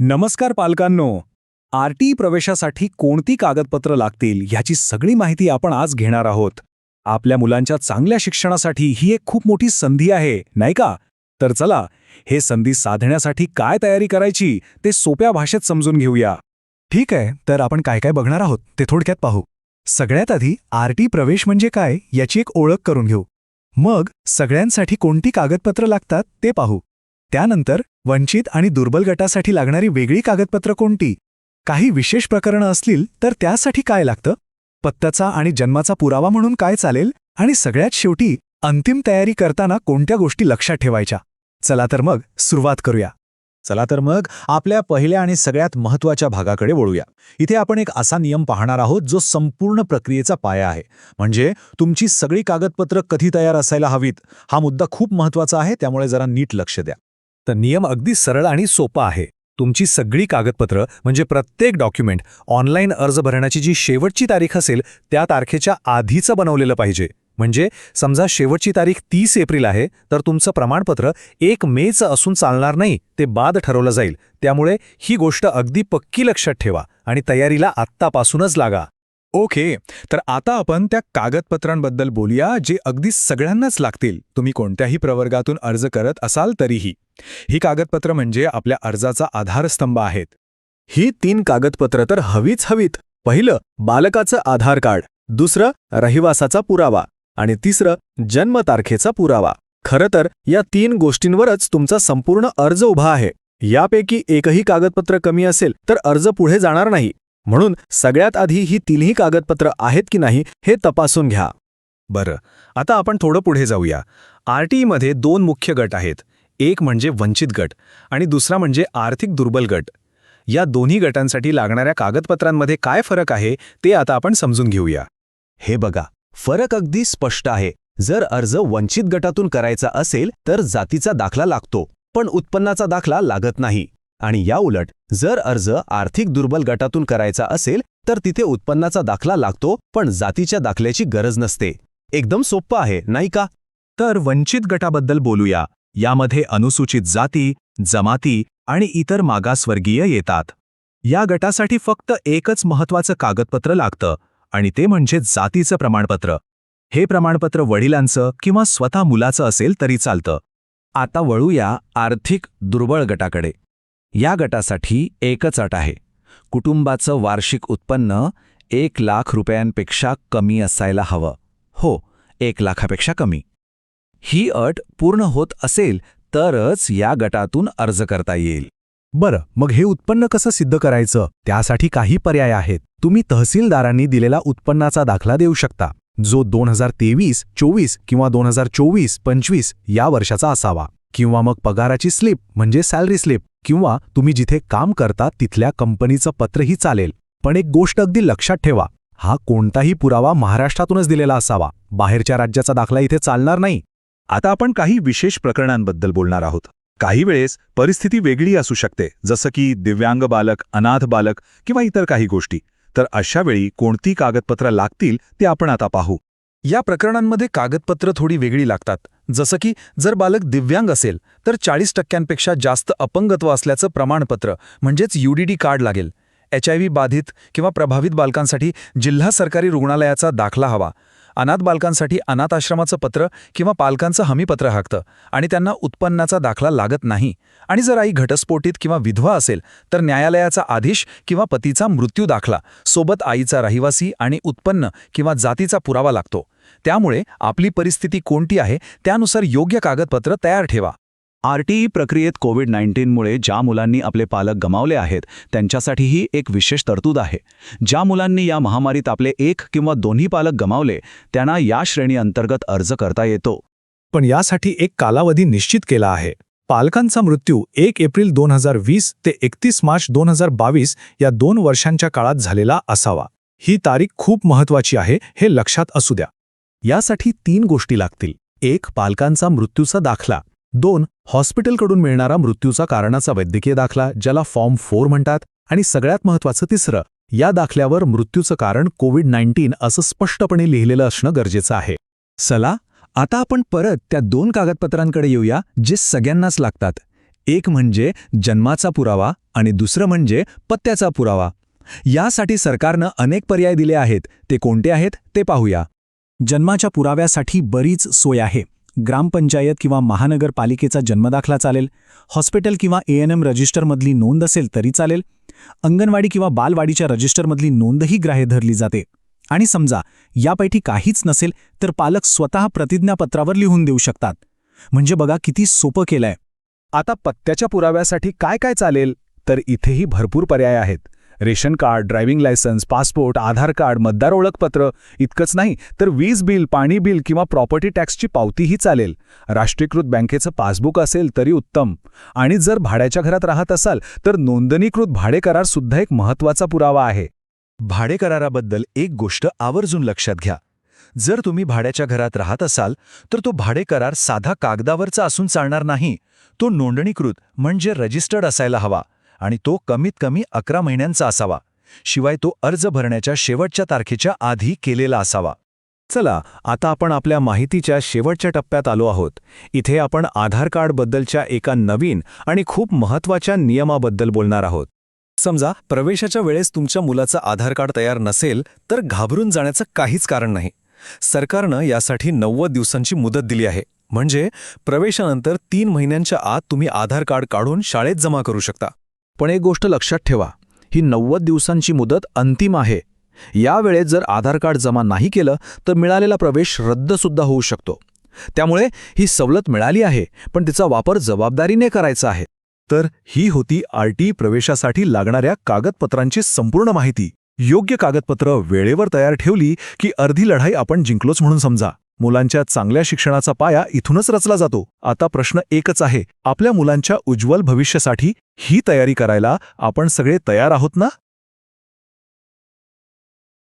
नमस्कार पालकांनो. R T प्रवेशासाठी कोणती कागदपत्र लागतील ह्याची सगळी माहिती आपण आज घेणार आहोत. आपल्या मुलांच्या चांगल्या शिक्षणासाठी ही एक खूप मोठी संधी आहे नाही का? तर चला हे संधी साधण्यासाठी काय तयारी करायची ते सोप्या भाषेत समजून घेऊया. ठीक आहे तर आपण काय काय बघणार आहोत ते थोडक्यात पाहू. सगळ्यात आधी आर टी प्रवेश म्हणजे काय याची एक ओळख करून घेऊ. मग सगळ्यांसाठी कोणती कागदपत्र लागतात ते पाहू. त्यानंतर वंचित आणि दुर्बल गटासाठी लागणारी वेगळी कागदपत्र कोणती? काही विशेष प्रकरणं असतील तर त्यासाठी काय लागतं? पत्त्याचा आणि जन्माचा पुरावा म्हणून काय चालेल? आणि सगळ्यात शेवटी अंतिम तयारी करताना कोणत्या गोष्टी लक्षात ठेवायच्या? चला तर मग सुरुवात करूया. चला तर मग आपल्या पहिल्या आणि सगळ्यात महत्त्वाच्या भागाकडे वळूया. इथे आपण एक असा नियम पाहणार आहोत जो संपूर्ण प्रक्रियेचा पाया आहे. म्हणजे तुमची सगळी कागदपत्र कधी तयार असायला हवीत? हा मुद्दा खूप महत्त्वाचा आहे त्यामुळे जरा नीट लक्ष द्या. तर नियम अगदी सरळ आणि सोपा आहे. तुमची सगळी कागदपत्र म्हणजे प्रत्येक डॉक्युमेंट ऑनलाईन अर्ज भरण्याची जी शेवटची तारीख असेल त्या तारखेच्या आधीचं बनवलेलं पाहिजे. म्हणजे समजा शेवटची तारीख तीस एप्रिल आहे तर तुमचं प्रमाणपत्र एक मेचं असून चालणार नाही ते बाद ठरवलं जाईल. त्यामुळे ही गोष्ट अगदी पक्की लक्षात ठेवा आणि तयारीला आत्तापासूनच लागा. ओके तर आता आपण त्या कागदपत्रांबद्दल बोलूया जे अगदी सगळ्यांनाच लागतील. तुम्ही कोणत्याही प्रवर्गातून अर्ज करत असाल तरीही. ही कागदपत्र म्हणजे आपल्या अर्जाचा आधारस्तंभ आहेत. ही तीन कागदपत्र तर हवीच हवीत. पहिलं बालकाचं आधार कार्ड. दुसरं रहिवासाचा पुरावा. आणि तिसरं जन्मतारखेचा पुरावा. खरं तर या तीन गोष्टींवरच तुमचा संपूर्ण अर्ज उभा आहे. यापैकी एकही कागदपत्र कमी असेल तर अर्ज पुढे जाणार नाही. म्हणून सगळ्यात आधी ही तिन्ही कागदपत्र आहेत की नाही हे तपासून घ्या. बरं आता आपण थोडं पुढे जाऊया. आरटीईमध्ये दोन मुख्य गट आहेत. एक म्हणजे वंचित गट आणि दुसरा म्हणजे आर्थिक दुर्बल गट. या दोन्ही गटांसाठी लागणाऱ्या कागदपत्रांमध्ये काय फरक आहे ते आता आपण समजून घेऊया. हे बघा फरक अगदी स्पष्ट आहे. जर अर्ज वंचित गटातून करायचा असेल तर जातीचा दाखला लागतो पण उत्पन्नाचा दाखला लागत नाही. आणि याउलट जर अर्ज आर्थिक दुर्बल गटातून करायचा असेल तर तिथे उत्पन्नाचा दाखला लागतो पण जातीच्या दाखल्याची गरज नसते. एकदम सोप्पं आहे नाही का? तर वंचित गटाबद्दल बोलूया. यामध्ये अनुसूचित जाती जमाती आणि इतर मागासवर्गीय येतात. या गटासाठी फक्त एकच महत्वाचं कागदपत्र लागतं आणि ते म्हणजे जातीचं प्रमाणपत्र. हे प्रमाणपत्र वडिलांचं किंवा स्वतः मुलाचं असेल तरी चालतं. आता वळूया आर्थिक दुर्बळ गटाकडे. या गटासाठी एकच अट आहे. कुटुंबाचं वार्षिक उत्पन्न एक लाख रुपयांपेक्षा कमी असायला हवं. हो एक लाखापेक्षा कमी. ही अट पूर्ण होत असेल तरच या गटातून अर्ज करता येईल. बरं मग हे उत्पन्न कसं सिद्ध करायचं? त्यासाठी काही पर्याय आहेत. तुम्ही तहसीलदारांनी दिलेला उत्पन्नाचा दाखला देऊ शकता. जो दोन हजार तेवीस चोवीस किंवा दोन हजार चोवीस पंचवीस या वर्षाचा असावा. किंवा मग पगाराची स्लिप म्हणजे सॅलरी स्लिप. किंवा तुम्ही जिथे काम करता तिथल्या कंपनीचं पत्रही चालेल. पण एक गोष्ट अगदी लक्षात ठेवा हा कोणताही पुरावा महाराष्ट्रातूनच दिलेला असावा. बाहेरच्या राज्याचा दाखला इथे चालणार नाही. आता आपण काही विशेष प्रकरणांबद्दल बोलणार आहोत. काही वेळेस परिस्थिती वेगळी असू शकते जसं की दिव्यांग बालक अनाथ बालक किंवा इतर काही गोष्टी. तर अशावेळी कोणती कागदपत्र लागतील ते आपण आता पाहू. या प्रकरणांमध्ये कागदपत्र थोडी वेगळी लागतात. जसं की जर बालक दिव्यांग असेल तर चाळीस टक्क्यांपेक्षा जास्त अपंगत्व असल्याचं प्रमाणपत्र म्हणजेच यूडीडी कार्ड लागेल. एच आय व्ही बाधित किंवा प्रभावित बालकांसाठी जिल्हा सरकारी रुग्णालयाचा दाखला हवा. अनाथ बालकांसाठी अनाथ आश्रमाचं पत्र किंवा पालकांचं हमीपत्र हाकतं आणि त्यांना उत्पन्नाचा दाखला लागत नाही. आणि जर आई घटस्फोटीत किंवा विधवा असेल तर न्यायालयाचा आदेश किंवा पतीचा मृत्यू दाखला सोबत आईचा रहिवासी आणि उत्पन्न किंवा जातीचा पुरावा लागतो. त्यामुळे आपली परिस्थिती कोणती आहे त्यानुसार योग्य कागदपत्र तयार ठेवा. आरटीई प्रक्रियेत कोविड नाईन्टीनमुळे ज्या मुलांनी आपले पालक गमावले आहेत त्यांच्यासाठीही एक विशेष तरतूद आहे. ज्या मुलांनी या महामारीत आपले एक किंवा दोन्ही पालक गमावले त्यांना या श्रेणी अंतर्गत अर्ज करता येतो. पण यासाठी एक कालावधी निश्चित केला आहे. पालकांचा मृत्यू एक एप्रिल दोन हजार वीस ते एकतीस मार्च दोन हजार बावीस या दोन वर्षांच्या काळात झालेला असावा. ही तारीख खूप महत्वाची आहे हे लक्षात असू द्या. यासाठी तीन गोष्टी लागतील. एक पालकांचा मृत्यूचा दाखला. दोन हॉस्पिटलकडून मिळणारा मृत्यूचा कारणाचा वैद्यकीय दाखला ज्याला फॉर्म फोर म्हणतात आणि सगळ्यात महत्वाचं तिसरं या दाखल्यावर मृत्यूचं कारण कोविड नाईन्टीन असं स्पष्टपणे लिहिलेलं असणं गरजेचं आहे. चला आता आपण परत त्या दोन कागदपत्रांकडे येऊया जे सगळ्यांनाच लागतात. एक म्हणजे जन्माचा पुरावा आणि दुसरं म्हणजे पत्त्याचा पुरावा. यासाठी सरकारनं अनेक पर्याय दिले आहेत ते कोणते आहेत ते पाहूया. जन्माच्या पुराव्यासाठी बरीच सोय आहे. ग्रामपंचायत किंवा महानगरपालिकेचा जन्मदाखला चालेल. हॉस्पिटल किंवा ए एन एम रजिस्टरमधली नोंद असेल तरी चालेल. अंगणवाडी किंवा बालवाडीच्या रजिस्टरमधली नोंदही ग्राह्य धरली जाते. आणि समजा यापैकी काहीच नसेल तर पालक स्वतः प्रतिज्ञापत्रावर लिहून देऊ शकतात. म्हणजे बघा किती सोपं केलंय. आता पत्त्याच्या पुराव्यासाठी काय काय चालेल? तर इथेही भरपूर पर्याय आहेत. Ration card driving licence passport Aadhaar card मतदार ओळखपत्र इतकंच नाही तर वीज बिल पाणी बिल किंवा प्रॉपर्टी टॅक्सची पावतीही चालेल. राष्ट्रीयकृत बँकेचं पासबुक असेल तरी उत्तम. आणि जर भाड्याच्या घरात राहत असाल तर नोंदणीकृत भाडे करार सुद्धा एक महत्त्वाचा पुरावा आहे. भाडेकराराबद्दल एक गोष्ट आवर्जून लक्षात घ्या. जर तुम्ही भाड्याच्या घरात राहत असाल तर तो भाडेकरार साधा कागदावरचा असून चालणार नाही. तो नोंदणीकृत म्हणजे रजिस्टर्ड असायला हवा. आणि तो कमीत कमी अकरा महिन्यांचा असावा. शिवाय तो अर्ज भरण्याच्या शेवटच्या तारखेच्या आधी केलेला असावा. चला आता आपण आपल्या माहितीच्या शेवटच्या टप्प्यात आलो आहोत. इथे आपण आधार कार्डबद्दलच्या एका नवीन आणि खूप महत्त्वाच्या नियमाबद्दल बोलणार आहोत. समजा प्रवेशाच्या वेळेस तुमच्या मुलाचं आधार कार्ड तयार नसेल तर घाबरून जाण्याचं काहीच कारण नाही. सरकारनं यासाठी नव्वद दिवसांची मुदत दिली आहे. म्हणजे प्रवेशानंतर तीन महिन्यांच्या आत तुम्ही आधार कार्ड काढून शाळेत जमा करू शकता. पण एक गोष्ट लक्षात ठेवा ही नव्वद दिवसांची मुदत अंतिम आहे. यावेळेत जर आधार कार्ड जमा नाही केलं तर मिळालेला प्रवेश रद्दसुद्धा होऊ शकतो. त्यामुळे ही सवलत मिळाली आहे पण तिचा वापर जबाबदारीने करायचा आहे. तर ही होती आरटी प्रवेशासाठी लागणाऱ्या कागदपत्रांची संपूर्ण माहिती. योग्य कागदपत्र वेळेवर तयार ठेवली की अर्धी लढाई आपण जिंकलोच म्हणून समजा. मुलांच्या चांगल्या शिक्षणाचा पाया इथूनच रचला जातो. आता प्रश्न एकच आहे आपल्या मुलांच्या उज्ज्वल भविष्यासाठी ही तयारी करायला आपण सगळे तयार आहोत ना?